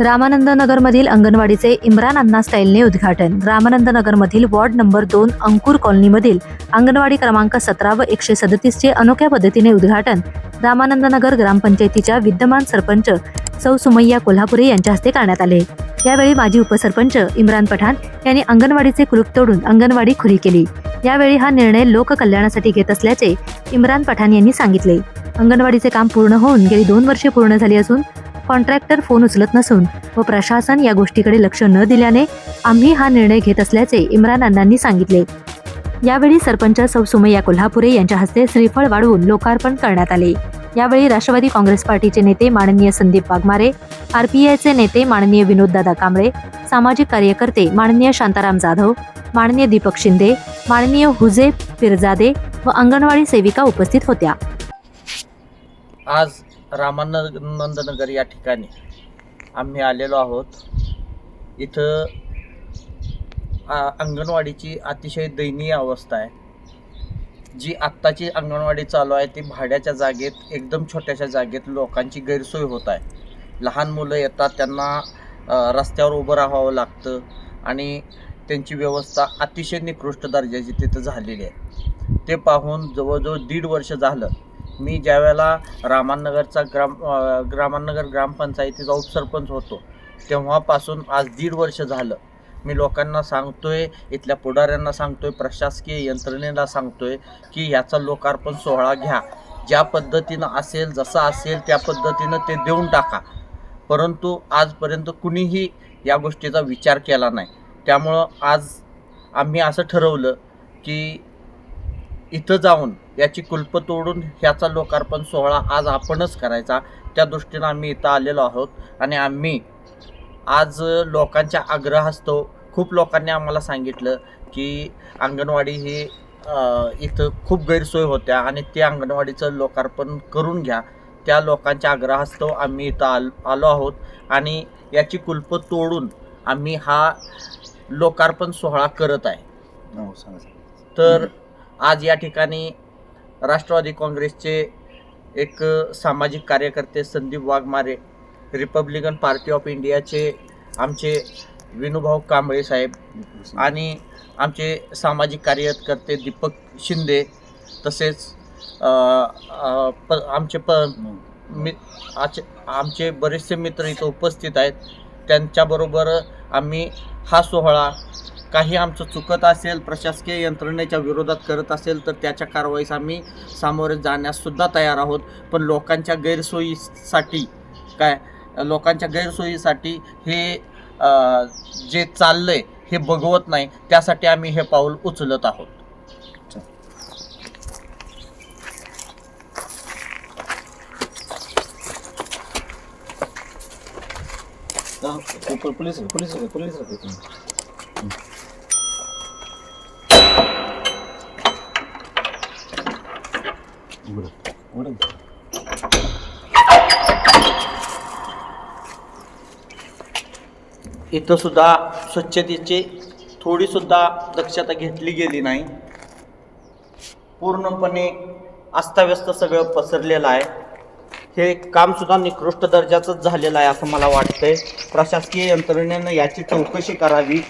रामानंद नगरमधील अंगणवाडीचे इम्रान अण्णा स्टाईलने उद्घाटन. रामानंद नगरमधील वॉर्ड नंबर दोन अंकुर कॉलनीमधील अंगणवाडी क्रमांक सतरा व एकशे सदतीसचे अनोख्या पद्धतीने उद्घाटन. रामानंद नगर ग्रामपंचायतीच्या विद्यमान सरपंच सौ सुमय्या कोल्हापुरे यांच्या हस्ते करण्यात आले. यावेळी माजी उपसरपंच इम्रान पठाण यांनी अंगणवाडीचे कुलूप तोडून अंगणवाडी खुली केली. यावेळी हा निर्णय लोककल्याणासाठी घेत असल्याचे इम्रान पठाण यांनी सांगितले. अंगणवाडीचे काम पूर्ण होऊन गेली दोन वर्षे पूर्ण झाली असून कॉन्ट्रॅक्टर फोन उचलत नसून व प्रशासन या गोष्टीकडे लक्ष न दिल्याने आम्ही हा निर्णय घेत असल्याचे इम्रान अण्णांनी सांगितले. यावेळी सरपंच सौ सुमय्या कोल्हापुरे यांच्या हस्ते श्रीफळ वाढवून लोकार्पण करण्यात आले. यावेळी राष्ट्रवादी काँग्रेस पार्टीचे नेते माननीय संदीप वाघमारे आरपीआयचे नेते माननीय विनोददादा कांबळे सामाजिक कार्यकर्ते माननीय शांताराम जाधव माननीय दीपक शिंदे माननीय हुजे पिरजादे व अंगणवाडी सेविका उपस्थित होत्या. आज रामानंदनगर या ठिकाणी आम्ही आलेलो आहोत. इथं अंगणवाडीची अतिशय दयनीय अवस्था आहे. जी आत्ताची अंगणवाडी चालू आहे ती भाड्याच्या जागेत एकदम छोट्याशा जागेत लोकांची गैरसोय होत आहे. लहान मुलं येतात त्यांना रस्त्यावर उभं राहावं लागतं आणि त्यांची व्यवस्था अतिशय निकृष्ट दर्जाची तिथं झालेली आहे. ते पाहून जवळजवळ दीड वर्ष झालं मी ज्यावेळेला रामानगरचा ग्राम ग्रामानगर ग्रामपंचायतीचा उपसरपंच होतो तेव्हापासून आज दीड वर्ष झालं. मी लोकांना सांगतोय इथल्या पुढाऱ्यांना सांगतोय प्रशासकीय यंत्रणेला सांगतोय की ह्याचा लोकार्पण सोहळा घ्या. ज्या पद्धतीनं असेल जसं असेल त्या पद्धतीनं ते देऊन टाका. परंतु आजपर्यंत कुणीही या गोष्टीचा विचार केला नाही. त्यामुळं आज आम्ही असं ठरवलं की इथं जाऊन याची कुलपं तोडून ह्याचा लोकार्पण सोहळा आज आपणच करायचा. त्या दृष्टीनं आम्ही इथं आलेलो आहोत आणि आम्ही आज लोकांच्या आग्रहास्तव खूप लोकांनी आम्हाला सांगितलं की अंगणवाडी ही इथं खूप गैरसोय होत्या आणि ते अंगणवाडीचं लोकार्पण करून घ्या. त्या लोकांच्या आग्रहास्तव आम्ही इथं आल आलो आहोत आणि याची कुलपं तोडून आम्ही हा लोकार्पण सोहळा करत आहे. तर आज या ठिकाणी राष्ट्रवादी काँग्रेसचे एक सामाजिक कार्यकर्ते Sandeep Waghmare republican party of इंडियाचे आमचे विनुभाऊ कांबळे साहेब आणि आमचे सामाजिक कार्यकर्ते दीपक शिंदे तसेच प आमचे प मि आमचे बरेचसे मित्र इथं उपस्थित आहेत. त्यांच्याबरोबर आम्ही हा सोहळा काही आमचं चुकत असेल प्रशासकीय यंत्रणेच्या विरोधात करत असेल तर त्याच्या कारवाईस आम्ही सामोरे जाण्याससुद्धा तयार आहोत. पण लोकांच्या गैरसोयीसाठी काय? लोकांच्या गैरसोयीसाठी हे जे जे चाललंय हे बघवत नाही. त्यासाठी आम्ही हे पाऊल उचलत आहोत. Police police police. राहते इथं सुद्धा स्वच्छतेची थोडीसुद्धा दक्षता घेतली गेली नाही. पूर्णपणे अस्ताव्यस्त सगळं पसरलेलं आहे. हे कामसुद्धा निकृष्ट दर्जाचंच झालेलं आहे असं मला वाटतंय. प्रशासकीय यंत्रणेनं याची चौकशी करावी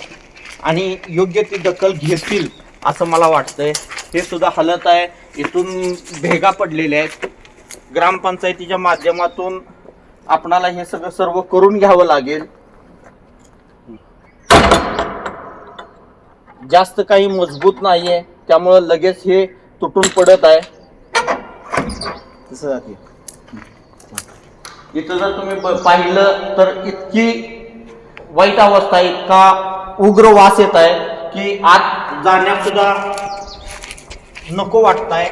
आणि योग्य ती दखल घेतील असं मला वाटतंय. हे सुद्धा हलत आहे. इथून भेगा पडलेल्या आहेत. ग्रामपंचायतीच्या माध्यमातून आपणाला हे सगळं सर्व करून घ्यावं लागेल. जास्त काही मजबूत नाहीये. त्यामुळं लगेच हे तुटून पडत आहे. इथं जर तुम्ही पाहिलं तर इतकी वाईट अवस्था आहे इतका उग्र वास येत आहे की आत जाण्यात सुद्धा नको वाटत आहे.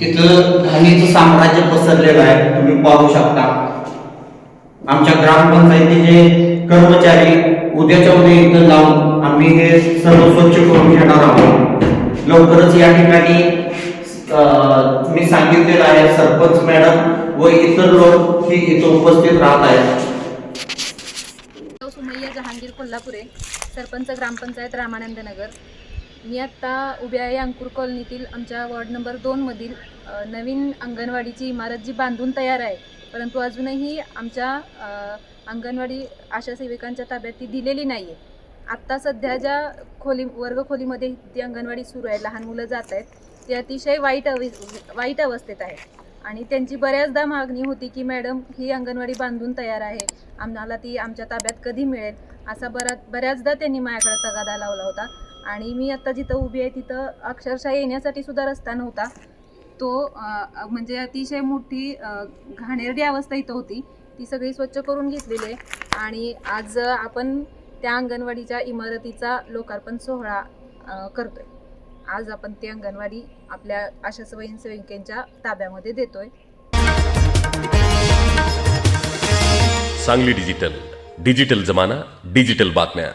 इथं घाणीचं साम्राज्य पसरलेलं आहे. तुम्ही पाहू शकता. आमच्या ग्रामपंचायतीचे कर्मचारी उद्याच्या उद्या इथं जाऊन आम्ही हे सर्व स्वच्छ करून घेणार आहोत. लवकरच या ठिकाणी मी सांगितलेलं आहे सरपंच मॅडम व इतर लोक ही इथं उपस्थित राहत आहेत. सुमय्या जहांगीर कोल्हापुरे सरपंच ग्रामपंचायत रामानंद नगर. मी आत्ता उभे आहे अंकुर कॉलनीतील आमच्या वॉर्ड नंबर दोनमधील नवीन अंगणवाडीची इमारत जी बांधून तयार आहे. परंतु अजूनही आमच्या अंगणवाडी आशा सेविकांच्या ताब्यात ती दिलेली नाही आहे आत्ता सध्या ज्या खोली वर्ग खोलीमध्ये ती अंगणवाडी सुरू आहे लहान मुलं जात आहेत ते अतिशय वाईट अवि वाईट अवस्थेत आहे आणि त्यांची बऱ्याचदा मागणी होती की मॅडम ही अंगणवाडी बांधून तयार आहे. आम्हाला ती आमच्या ताब्यात कधी मिळेल? असा बरा बऱ्याचदा त्यांनी माझ्याकडे तगादा लावला होता. आणि मी आत्ता जिथं उभी आहे तिथं अक्षरशः येण्यासाठी सुद्धा रस्ता नव्हता. तो म्हणजे अतिशय मोठी घाणेरडी अवस्था इथं होती. ती सगळी स्वच्छ करून घेतलेली आहे. आणि आज आपण त्या अंगणवाडीच्या इमारतीचा लोकार्पण सोहळा करतोय. आज आपण ती अंगणवाडी आपल्या आशा स्वयंसेविकांच्या ताब्यामध्ये देतोय. सांगली डिजिटल. डिजिटल जमाना डिजिटल बातम्या.